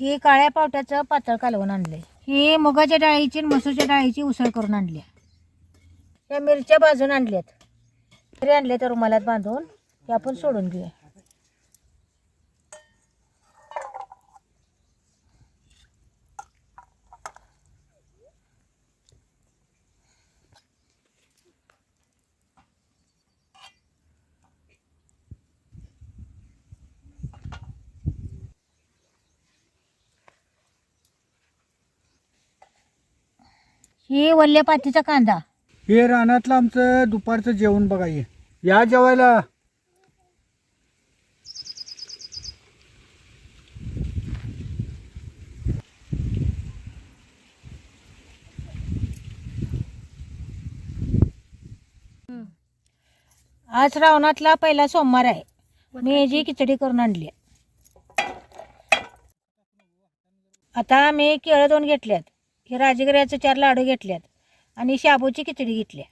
ही काळ्या पावट्याचं पातळ कालवून आणलंय. ही मुगाच्या डाळीची आणि मसूरच्या डाळीची उसळ करून आणली या मिरच्या भाजून आणल्यात. तरी आणल्या त्या रुमालात बांधून. ते आपण सोडून घेऊया. ही वल्ल्या पातीचा कांदा. हे रानातलं आमचं दुपारचं जेवण बघा हे. या जेवायला. आज श्रावणातला पहिला सोमवार आहे. मी याची खिचडी करून आणली आता मी केळं दोन घेतल्यात. हे राजगिऱ्याचे चार लाडू घेतल्यात आणि शाबूची खिचडी घेतल्या.